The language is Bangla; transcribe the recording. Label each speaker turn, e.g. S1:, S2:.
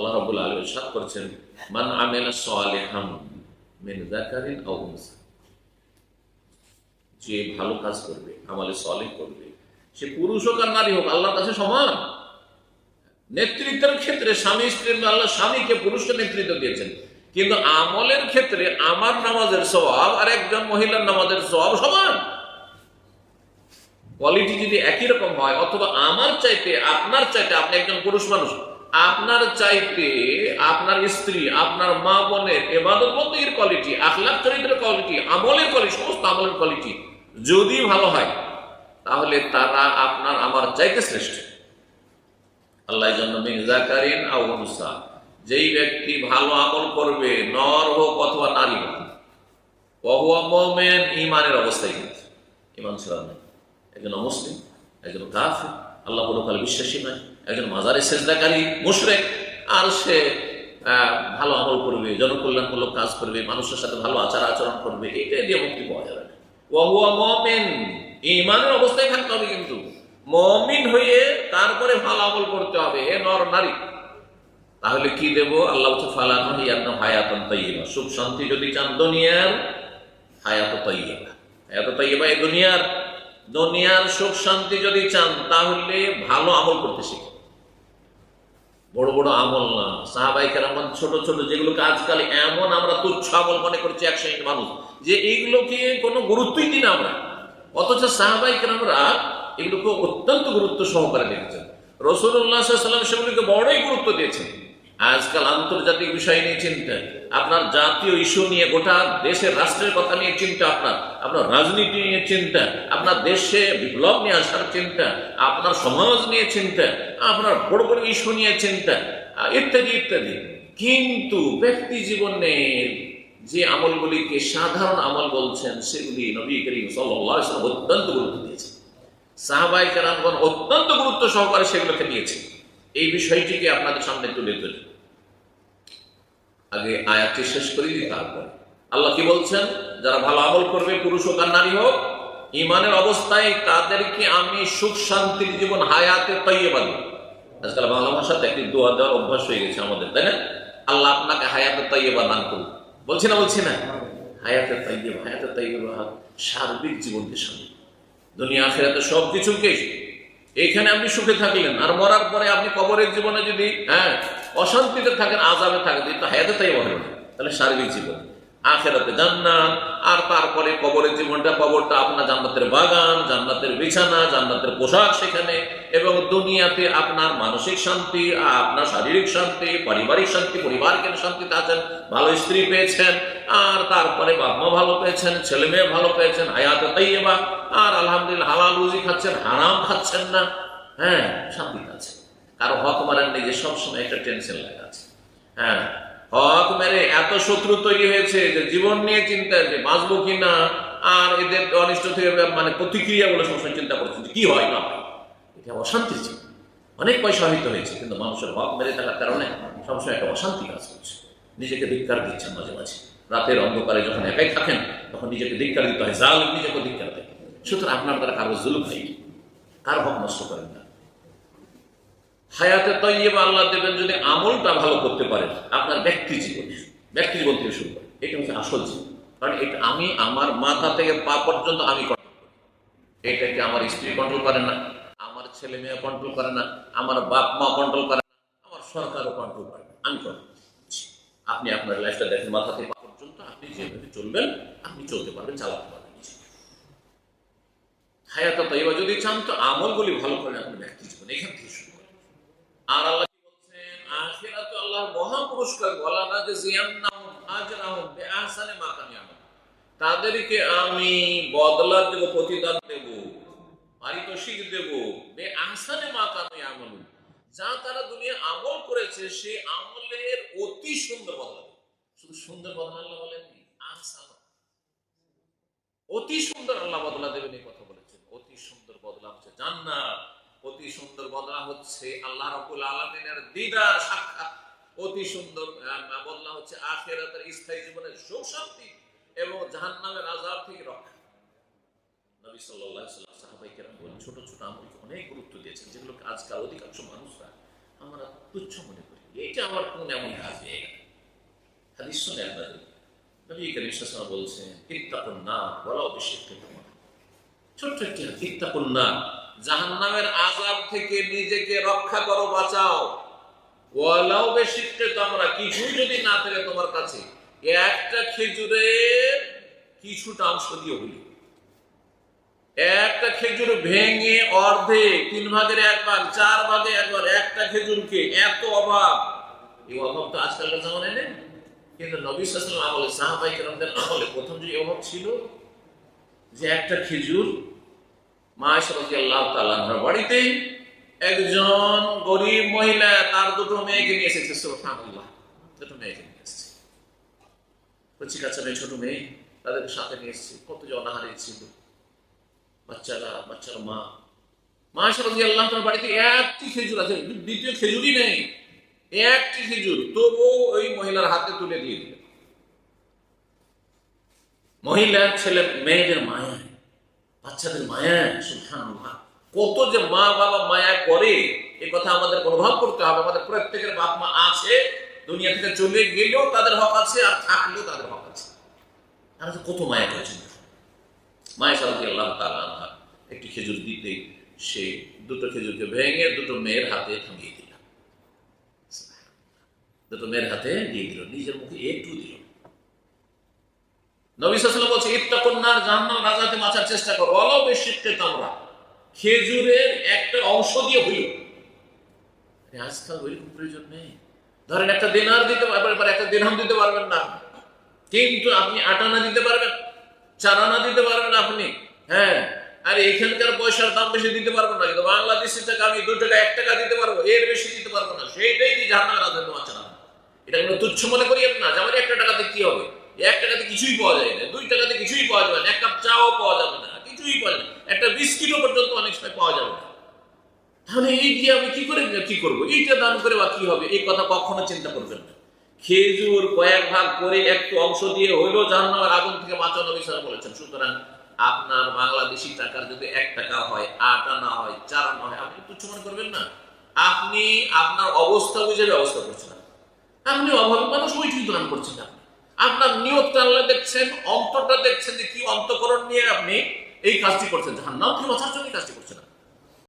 S1: আল্লাহ রাব্বুল আলামিন ইরশাদ করেছেন, মান আমিলা সালিহান মিন যাকারিন আও উনসা। যে ভালো কাজ করবে করবে, সে পুরুষ হোক আর নারী হোক, আল্লাহর কাছে সমান। নেতৃত্বের ক্ষেত্রে স্বামী, স্ত্রীর আল্লাহ স্বামীকে পুরুষকে নেতৃত্ব দিয়েছেন। কিন্তু আমলের ক্ষেত্রে আমার নামাজের স্বভাব আর একজন মহিলার নামাজের স্বভাব সমান। কোয়ালিটি যদি একই রকম হয়, অথবা আমার চাইতে, আপনার চাইতে আপনি একজন পুরুষ মানুষ আপনার চাইতে আপনার স্ত্রী, আপনার মা বোনের এবাদত কোয়ালিটি আখলাখ চরিত্রের কোয়ালিটি আমলের কোয়ালিটি সমস্ত আমলের কোয়ালিটি যদি ভালো হয়, তাহলে তারা আপনার আমার চাইতে শ্রেষ্ঠ। আল্লাহ জন্য মির্জাকারিন আউসা যেই ব্যক্তি ভালো আমল করবে, নর হোক অথবা নারী হোক ইমানের অবস্থায়। কিন্তু ইমান নেই। একজন অমুসলিম একজন কাফে আল্লাহ পরকাল বিশ্বাসী নয়। একজন মাজারে সেজদাকারী মুশরেক, আর সে ভালো আমল করবে, জনকল্যাণমূলক কাজ করবে, মানুষের সাথে ভালো আচার আচরণ করবে এটা দিয়ে মুক্তি পাওয়া যাবে। না ওয়াহুয়া মমিন ইমানের অবস্থায় থাকতে হবে কিন্তু। মমিন হয়ে তারপরে ভালো আমল করতে হবে হে নর নারী। তাহলে কি দেব? আল্লাহ ফালানো ইয়ান্না হায়াতন তাইয়্যিবা। সুখ শান্তি যদি চান দুনিয়ার, হায়াত তাইয়্যিবা। হায়াত তাইয়্যিবা এই দুনিয়ার। দুনিয়ার সুখ শান্তি যদি চান, তাহলে ভালো আমল করতে শিখুন বড় বড় আমল না। সাহাবাই কেরামান ছোট ছোট যেগুলোকে আজকাল এমন আমরা তুচ্ছ আমল মনে করছি এক শ্রেণির মানুষ, যে এইগুলোকে কোনো গুরুত্বই দিই না আমরা। অথচ সাহাবাই কেরামরা এগুলোকে অত্যন্ত গুরুত্ব সহকারে দেখেছেন। রসুল্লাহ সাল্লাম সেগুলিকে বড়ই গুরুত্ব দিয়েছেন। আজকাল আন্তর্জাতিক বিষয় নিয়ে চিন্তা। আপনার জাতীয় ইস্যু নিয়ে, গোটা দেশের রাষ্ট্রের কথা নিয়ে চিন্তা আপনার। আপনার রাজনীতি নিয়ে চিন্তা, আপনার দেশে বিপ্লব নিয়ে আসার চিন্তা, আপনার সমাজ নিয়ে চিন্তা, আপনার বড় বড় ইস্যু নিয়ে চিন্তা ইত্যাদি ইত্যাদি। কিন্তু ব্যক্তি জীবনের যে আমলগুলিকে সাধারণ আমল বলছেন, সেগুলি নবী করিম অত্যন্ত গুরুত্ব দিয়েছেন। সাহাবাই কেরামগণ অত্যন্ত গুরুত্ব সহকারে সেগুলোকে নিয়েছে এই বিষয়টিকে আপনাদের সামনে তুলে ধরি। আগে আয়াতটি শেষ করে তারপর। আল্লাহ কি বলছেন? যারা ভালো আমল করবে, পুরুষ হোক আর নারী হোক, ইমানের অবস্থায় তাদেরকে আমি সুখ, শান্তির জীবন, হায়াতে তৈবা দিই আজকাল বাংলা ভাষাতে একটি দোয়া দেওয়ার অভ্যাস হয়ে গেছে আমাদের, তাই না? আল্লাহ আপনাকে হায়াতে তৈবা দান করুন বলছি না বলছি না? হায়াতে তৈবা হায়াতে তৈবা সার্বিক জীবনকে সামনে। দুনিয়া, আখেরাতে সব কিছুকে এইখানে আপনি সুখে থাকলেন, আর মরার পরে আপনি কবরের জীবনে যদি হ্যাঁ অশান্তিতে থাকেন আজাবে থাকেন তো হায়াতে তাই হবে না তাহলে সার্বিক জীবন। আখেরাতে জান্নাত, আর তারপরে কবরের জীবনটা কবরটা আপনার জান্নাতের বাগান, জান্নাতের বিছানা, জান্নাতের পোশাক সেখানে, এবং দুনিয়াতে আপনার মানসিক শান্তি, আপনার শারীরিক শান্তি, পারিবারিক শান্তি, পরিবারকে শান্তিতে আছেন, ভালো স্ত্রী পেয়েছেন, আর তারপরে বাপ মা ভালো পেয়েছেন, ছেলে মেয়ে ভালো পেয়েছেন, হায়াতে তাইয়েবা আর আলহামদুলিল্লাহ হালাল রুজি খাচ্ছেন, হারাম খাচ্ছেন না। হ্যাঁ শান্তি আছে। কারও হক মারেন নিজে সবসময় একটা টেনশন লাগা আছে। হ্যাঁ হক মেরে এত শত্রু তৈরি হয়েছে যে জীবন নিয়ে চিন্তা যে বাঁচবো কিনা, আর এদের অনিষ্ট থেকে মানে প্রতিক্রিয়া বলে সবসময় চিন্তা করছেন যে কি হয় না হয়। এটা অশান্তির জীবন অনেক পয়সা হইতে হয়েছে, কিন্তু মানুষের হক মেরে থাকার কারণে সবসময় একটা অশান্তি কাজ করছে। নিজেকে ধিক্কার দিচ্ছেন মাঝে মাঝে। রাতের অন্ধকারে যখন একাই থাকেন, তখন নিজেকে ধিক্কার দিতে হয়। জাল নিজেকে ধিক্কার দেয়। সুতরাং আপনার দ্বারা কারও জুলুম হয়নি কারও হক নষ্ট করেন না। হায়াতে তৈবা আল্লাহ দেবেন যদি আমলটা ভালো করতে পারেন, আপনার ব্যক্তি জীবনে ব্যক্তি জীবন থেকে শুরু করে। এটা হচ্ছে আসল জীবন। কারণ এটা আমি আমার মাথা থেকে পা পর্যন্ত আমি কন্ট্রোল করি এটাকে আমার স্ত্রী কন্ট্রোল করে না? আমার ছেলে মেয়ে কন্ট্রোল করে না? আমার বাপ মা কন্ট্রোল করে না? আমার সরকারও কন্ট্রোল করে না? আমি কন্ট্রোল আপনি আপনার লাইফটা দেখেন, মাথা থেকে পা পর্যন্ত আপনি যেভাবে চলবেন, আপনি চলতে পারবেন, চালাতে পারবেন হায়াতা তৈবা যদি চান তো আমলগুলি ভালো করেন আপনি ব্যক্তি জীবন, এখান থেকে শুরু। আর আল্লাহ কি বলছেন? আখিরাতে আল্লাহর মহা পুরস্কার বলা না যে জিয়ান্নাহুম আজরাহুম বিআহসানি তাদেরকে আমি বদলা দেব, প্রতিদান দেব, পারিতোষিক দেব বে আহসানে মা কানু ইয়ামালুন। যা তারা দুনিয়া আমল করেছে, সেই আমলের অতি সুন্দর বদলা শুধু সুন্দর বদলা আল্লাহ বলেননি আহসান অতি সুন্দর আল্লাহ বদলা দেবেন এই কথা বলেছেন। অতি সুন্দর বদলা হচ্ছে জান্নাত। অতি সুন্দর বদলা হচ্ছে আল্লাহ রাব্বুল আলামিনের দিদার সাক্ষাৎ। অতি সুন্দর বদলা হচ্ছে আখিরাতের স্থায়ী জীবনের সুখ শান্তি এবং জাহান্নামের আযাব থেকে রক্ষা। ছোট ছোট অনেক গুরুত্ব দিয়েছেন, যেগুলোকে আজকাল অধিকাংশ মানুষরা আমরা তুচ্ছ মনে করি। এইটা আমার বলছেন তামরা ছোট্ট একটি নার। জাহান্নামের আজাব থেকে নিজেকে রক্ষা করো, বাঁচাও। ওয়ালাউ বিশিক্কি তামরা কিছু যদি না থাকে তোমার কাছে একটা খেজুরের কিছুটা অংশ দিয়ে হইল একটা খেজুর ভেঙে অর্ধে তিন ভাগের এক ভাগ, চার ভাগে একবার একটা খেজুরকে এত অভাব। এই অভাব তো আজকালকার জামানায় নেই। কিন্তু নবী আমলে কেরামদের আমলে প্রথম যে অভাব ছিল, যে একটা খেজুর মা সরজি আল্লাহ তালার বাড়িতে একজন গরিব মহিলা, তার দুটো মেয়েকে নিয়ে এসেছে, সুবহানাল্লাহ। দুটো মেয়েকে নিয়ে এসেছে। কচি কাচ্চা মেয়ে ছোট মেয়ে, তাদেরকে সাথে নিয়ে এসেছে। কত যে অনাহারে ছিল। বাচ্চারা, বাচ্চার মা। মা সরজি আল্লাহ তার বাড়িতে একটি খেজুর আছে, দ্বিতীয় খেজুরই নেই। একটি খেজুর তবু ওই মহিলার হাতে তুলে দিয়ে দিল। মহিলা, ছেলে, মেয়েদের মায়া। বাচ্চাদের মায়া সুবহানাল্লাহ। কত যে মা বাবা মায়া করে, এ কথা আমাদের অনুভব করতে হবে। আমাদের প্রত্যেকের বাপ মা আছে, দুনিয়া থেকে চলে গেলেও তাদের হক আছে আর থাকলেও তাদের হক আছে। কত মায়া করেছেন মায়ের সাথে আল্লাহ আনহা একটি খেজুর দিতে, সে দুটো খেজুরকে ভেঙে দুটো মেয়ের হাতে থামিয়ে দিল। দুটো মেয়ের হাতে দিয়ে দিল। নিজের মুখে একটু দিল। নবী সাল্লাল্লাহু বলছে, ইত্তাকুন নার রাজাতে চেষ্টা করো। বেশিতে তোমরা। খেজুরের একটা অংশ দিয়ে আজকাল প্রয়োজন নেই ধরেন একটা দিতে পারবেন একটা দিতে পারবেন না। কিন্তু আপনি আটানা দিতে পারবেন, চারানা দিতে পারবেন আপনি। হ্যাঁ। আর এখানকার পয়সার দাম বেশি দিতে পারব না। কিন্তু বাংলাদেশের আমি দু টাকা, এক টাকা দিতে পারব, এর বেশি দিতে পারব না। সেইটাই দিয়ে জাহান্নামের রাজাতে এটা তুচ্ছ মনে করি না। যে আমার এক টাকাতে কি হবে? এক টাকাতে কিছুই পাওয়া যায় না, দুই টাকাতে কিছুই পাওয়া যাবে না, এক কাপ চাও পাওয়া যাবে না, কিছুই পাওয়া না, একটা বিস্কিটও পর্যন্ত অনেক সময় পাওয়া যাবে না। তাহলে এই দিয়ে আমি কি করে, কি করব? এইটা দান করে বা কি হবে? এই কথা কখনো চিন্তা করবেন না। খেজুর কয়েক ভাগ করে একটু অংশ দিয়ে হইলেও জাহান্নামের আগুন থেকে বাঁচানো বিষয় বলেছেন। সুতরাং আপনার বাংলাদেশি টাকার যদি এক টাকা হয়, আট আনা হয়, চার আনা হয়, আপনি তুচ্ছ মনে করবেন না। আপনি আপনার অবস্থা বুঝে ব্যবস্থা করছেন। আপনি অভাবী মানুষ ওই ঠিক দান করছেন। আপনি আপনার নিয়তটা আল্লাহ দেখছেন, অন্তরটা দেখছেন যে কি অন্তকরণ নিয়ে আপনি এই কাজটি করছেন জাহান্নাম থেকে বাঁচার জন্য কাজটি করছেন।